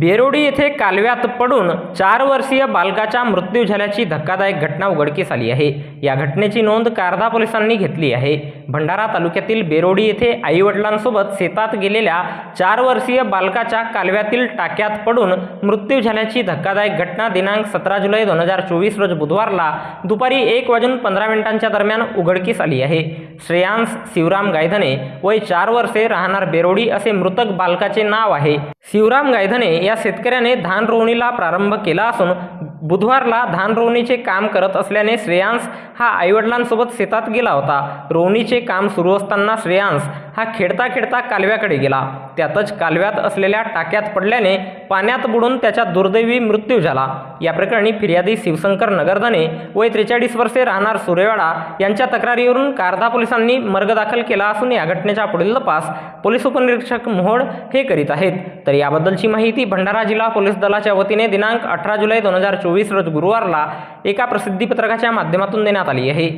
बेरोडी येथे कालव्यात पडून चार वर्षीय बालकाचा मृत्यू झाल्याची धक्कादायक घटना उघडकीस आली आहे. या घटनेची नोंद कारदा पोलिसांनी घेतली आहे. भंडारा तालुक्यातील बेरोडी येथे आईवडिलांसोबत शेतात गेलेल्या चार वर्षीय बालकाच्या कालव्यातील टाक्यात पडून मृत्यू झाल्याची धक्कादायक घटना दिनांक सतरा जुलै दोन हजार चोवीस रोज बुधवारला दुपारी एक वाजून पंधरा मिनिटांच्या दरम्यान उघडकीस आली आहे. श्रेयांश शिवराम गायधने वय चार वर्षे राहणार बेरोडी असे मृतक बालकाचे नाव आहे. शिवराम गायधने या शेतकऱ्याने धान रोवणीला प्रारंभ केला असून बुधवारला धान रोवणीचे काम करत असल्याने श्रेयांश हा आईवडिलांसोबत शेतात गेला होता. रोवणीचे काम सुरू असताना श्रेयांश हा खेळता खेळता कालव्याकडे गेला. त्यातच कालव्यात असलेल्या टाक्यात पडल्याने पाण्यात बुडून त्याचा दुर्दैवी मृत्यू झाला. या प्रकरणी फिर्यादी शिवशंकर नगरधने वय त्रेचाळीस वर्षे राहणार सुरेवाडा यांच्या तक्रारीवरून कारधा पोलिसांनी मर्ग दाखल केला असून या घटनेचा पुढील तपास पोलीस उपनिरीक्षक मोहोळ हे करीत आहेत. तर याबद्दलची माहिती भंडारा जिल्हा पोलीस दलाच्या वतीने दिनांक अठरा जुलै दोन हजार चोवीस रोज गुरुवारला एका प्रसिद्धीपत्रकाच्या माध्यमातून देण्यात आली आहे.